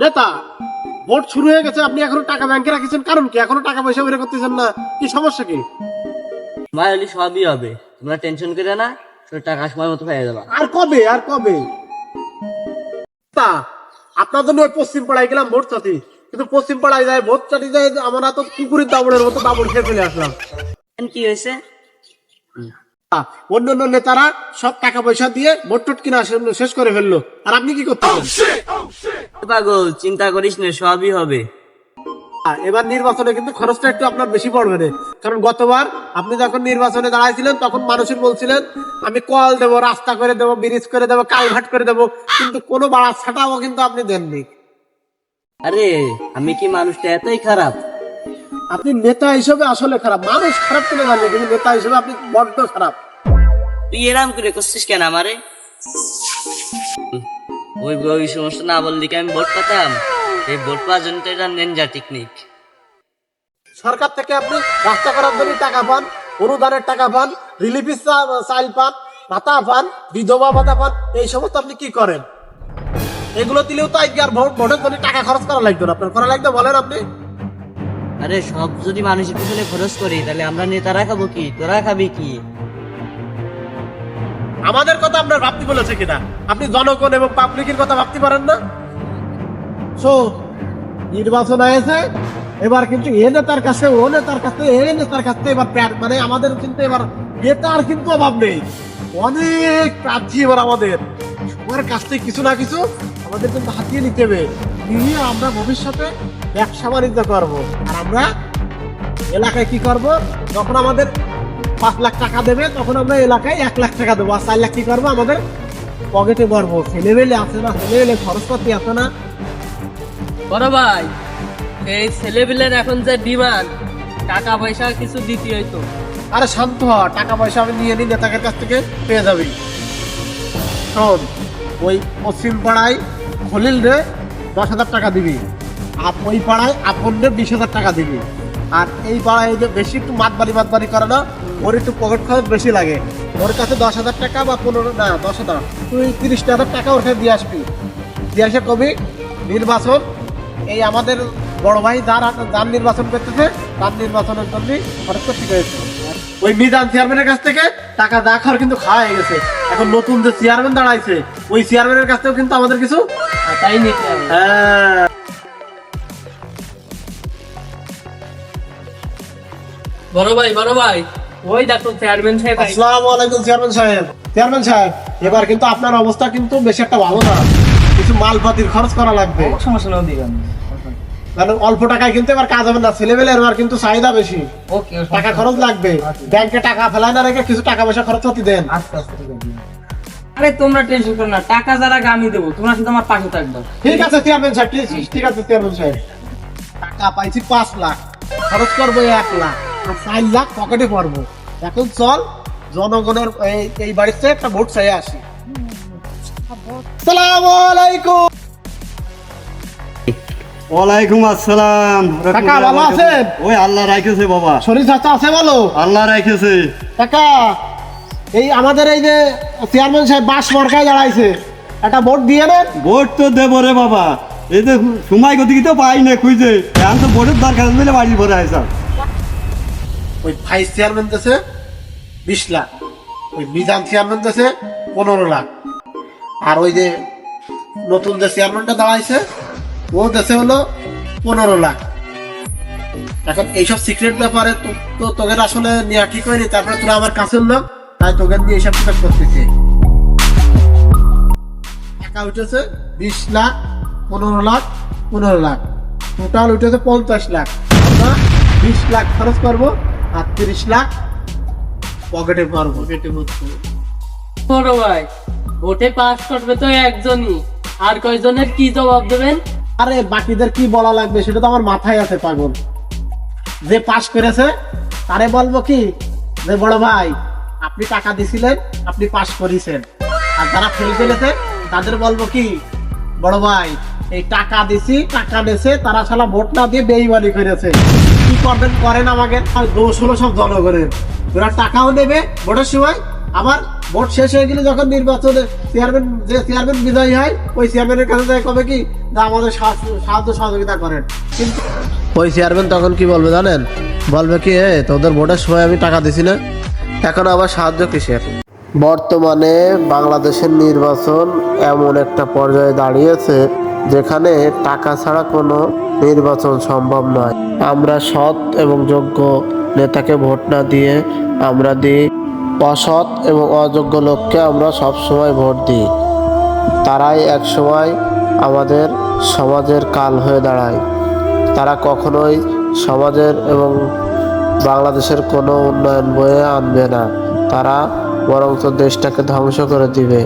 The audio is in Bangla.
নেতা ভোট শুরু হয়ে গেছে আপনি এখনও টাকা ব্যাংকে রাখিছেন কারণ কি? এখনও টাকা পয়সা বের করতেছেন না। কি সমস্যা কি? ভাই হলে সবই হবে। তোমরা টেনশন করে না তোর টাকা সময় মতো পেয়ে যাবা। আর কবে? আর কবে? তা আপনার জন্য ওই পশ্চিম পাড়ায় গেলাম ভোট চাটি। কিন্তু পশ্চিম পাড়ায় যায় ভোট চাটি যায় আমরা তো কুকুরের দাবড়ের মতো দাবড় খেয়ে চলে আসলাম। কি হয়েছে? অন্য অন্য নেতারা সব টাকা পয়সা দিয়ে ভোট টোট কিনা শেষ- শেষ করে ফেলল। আর আপনি কি করতেছেন পাগল চিন্তা করিস না সবই হবে। এবার নির্বাচনে কিন্তু খরচটা একটু আপনার বেশি পড়বে না কারণ গতবার আপনি যখন নির্বাচনে দাঁড়াইছিলেন তখন মানুষের বলছিলেন আমি কল দেব রাস্তা করে দেব ব্রিজ করে দেব কালঘাট করে দেব। কিন্তু কোনো বাড়া ছাটাও কিন্তু আপনি দেননি। আরে আমি কি মানুষটা এতই খারাপ? আপনি নেতা হিসেবে আসলে খারাপ মানুষ খারাপ করে জানি কিন্তু নেতা হিসেবে আপনি বড্ড খারাপ। তুই এরাম করে করছিস কেন আমারে? ওই ওই না বললি কি আমি ভোট পাতাম? এই ভোট পাওয়ার জন্য তো এটা নেনজা টেকনিক সরকার থেকে আপনি রাস্তা করার জন্য টাকা পান অনুদানের টাকা পান রিলিফ চাইল পান ভাতা পান বিধবা ভাতা পান এই সমস্ত আপনি কি করেন? এগুলো দিলেও তো আজকে আর ভোট ভোটের জন্য টাকা খরচ করা লাগতো না। আপনার করা লাগতো বলেন আপনি। আরে সব যদি মানুষের পিছনে খরচ করি তাহলে আমরা নেতারা খাব কি? তোরা খাবি কি? আমাদের কথা আপনার ভাবতে বলেছে কিনা? আপনি জনগণ এবং পাবলিকের কথা ভাবতে পারেন না? সো নির্বাচন হয়েছে এবার কিন্তু এ নেতার কাছে, ও নেতার কাছে, এ নেতার কাছে এবার মানে আমাদের কিন্তু এবার নেতার কিন্তু অভাব নেই। অনেক প্রার্থী এবার আমাদের। সবার কাছ থেকে কিছু না কিছু আমাদের কিন্তু হাতিয়ে নিতে হবে। নিয়ে আমরা ভবিষ্যতে ব্যবসা বাণিজ্য করব। আর আমরা এলাকায় কি করব? যখন আমাদের পাঁচ লাখ টাকা দেবে তখন আমরা এলাকায় এক লাখ টাকা দেবো। আর চার লাখ কি করব? আমাদের পকেটে ভরবো। ছেলেবেলে আছে না ছেলেবেলে খরচপাতি আছে না। বড় ভাই এই ছেলেপিলের এখন যে ডিমান্ড টাকা পয়সা কিছু দিতে হইতো। আরে শান্ত হ টাকা পয়সা আমি নিয়ে নিই নেতাকের কাছ থেকে পেয়ে যাবি। শোন ওই পশ্চিম পাড়ায় খলিল রে দশ হাজার টাকা দিবি আর ওই পাড়ায় আপন রে বিশ হাজার টাকা দিবি। আর এই পাড়ায় যে বেশি একটু মাতবাড়ি মাতবাড়ি করে না ওর একটু পকেট খরচ বেশি লাগে। ওর কাছে দশ হাজার টাকা বা পনেরো না দশ হাজার তুই তিরিশ হাজার টাকা ওর কাছে দিয়ে আসবি। দিয়ে আসে কবি নির্বাচন এই আমাদের বড় ভাই যার যার নির্বাচন করতেছে তার নির্বাচনের জন্য খরচ ঠিক হয়েছে। ওই মিজান চেয়ারম্যানের কাছ থেকে টাকা যা খাওয়ার কিন্তু খাওয়া হয়ে গেছে। এখন নতুন যে চেয়ারম্যান দাঁড়াইছে ওই চেয়ারম্যানের কাছ থেকেও কিন্তু আমাদের কিছু তাই নিতে হ্যাঁ। বড় ভাই বড় ভাই। ওই দেখো চেয়ারম্যান সাহেব আসসালামু আলাইকুম চেয়ারম্যান সাহেব। চেয়ারম্যান সাহেব এবার কিন্তু আপনার অবস্থা কিন্তু বেশি একটা ভালো না। কিছু মালপাতির খরচ করা লাগবে। সমস্যা নেই দিবেন কারণ অল্প টাকায় কিন্তু এবার কাজ হবে না ছেলেবেলের এবার কিন্তু চাহিদা বেশি। ওকে টাকা খরচ লাগবে। ব্যাংকে টাকা ফেলায় না রেখে কিছু টাকা পয়সা খরচ করতে দেন। ঠিক আছে। আরে তোমরা টেনশন করো না টাকা যারা আমি দেবো তোমরা শুধু আমার পাশে থাকবে। ঠিক আছে চেয়ারম্যান সাহেব ঠিক আছে, ঠিক আছে চেয়ারম্যান সাহেব। টাকা পাইছি পাঁচ লাখ খরচ করব এক লাখ। চার লাখ পকেটে পড়ব। এখন চল জনগণের এই বাড়িতে একটা ভোট চাই আসি। সালামু আলাইকুম ওয়ালাইকুম আসসালাম। কাকা, ভালো আছেন? ওই আল্লাহ রাখেছে বাবা। শরীর চাচা আছে বলো আল্লাহ রাখেছে কাকা এই আমাদের এই যে চেয়ারম্যান সাহেব বাস মরকায় দাঁড়াইছে একটা ভোট দিয়ে নেন ভোট তো দেব রে বাবা। এই যে সময় গতি তো পাই না খুঁজে। এখন তো ভোটের দরকার বাড়ি ভরে আইসা। ওই ভাইস চেয়ারম্যান দেশে বিশ লাখ, ওই মিজান চেয়ারম্যান দেশে পনেরো লাখ। আর ওই যে নতুন যে চেয়ারম্যানটা দাঁড়াইছে, ও দেশে হলো পনেরো লাখ। এখন এইসব সিক্রেট ব্যাপারে তো- তোদের আসলে নেওয়া ঠিক হয়নি, তারপরে তোরা আমার কাছের লোক, তাই তোকে দিয়ে এইসব কিছু করতেছে। টাকা উঠেছে বিশ লাখ, পনেরো লাখ পনেরো লাখ। টোটাল উঠেছে পঞ্চাশ লাখ। বিশ লাখ খরচ করব আর তিরিশ লাখ পকেটে ভরবো পকেটে ভরবো বড় ভাই ভোটে পাস করবে তো একজনই। আর কয়জনের কি জবাব দেবেন? আরে বাকিদের কি বলা লাগবে সেটা তো আমার মাথায় আছে পাগল। যে পাশ করেছে তারে বলব কি? যে বড় ভাই আপনি টাকা দিছিলেন আপনি পাশ করেছেন। আর যারা ফেল করেছে তাদের বলব কি? বড় ভাই এই টাকা দিছি টাকা দিয়েছে তারা শালা ভোট না দিয়ে বেইমানি করেছে। কি করবেন করেন আমাকে। আর দোষ হলো সব জনগণের। ওরা টাকাও নেবে ভোটের সময়। আবার ভোট শেষ হয়ে গেলে যখন নির্বাচনে চেয়ারম্যান যে চেয়ারম্যান বিজয়ী হয় ওই চেয়ারম্যানের কাছে যায় কবে কি? না আমাদের সাহায্য- সাহায্য সহযোগিতা করেন। কিন্তু ওই চেয়ারম্যান তখন কি বলবে জানেন? বলবে কি এ তোদের ভোটের সময় আমি টাকা দিছি না। এখন আবার সাহায্য কিসের? বর্তমানে বাংলাদেশের নির্বাচন এমন একটা পর্যায়ে দাঁড়িয়েছে যেখানে টাকা ছাড়া কোনো নির্বাচন সম্ভব নয়। আমরা সৎ এবং যোগ্য নেতাকে ভোট না দিয়ে আমরা দিই। অসৎ এবং অযোগ্য লোককে আমরা সব সময় ভোট দিই। তারাই এক সময় আমাদের সমাজের কাল হয়ে দাঁড়ায়। তারা কখনোই সমাজের এবং বাংলাদেশের কোনো উন্নয়ন বয়ে আনবে না। তারা বরঞ্চ দেশটাকে ধ্বংস করে দিবে।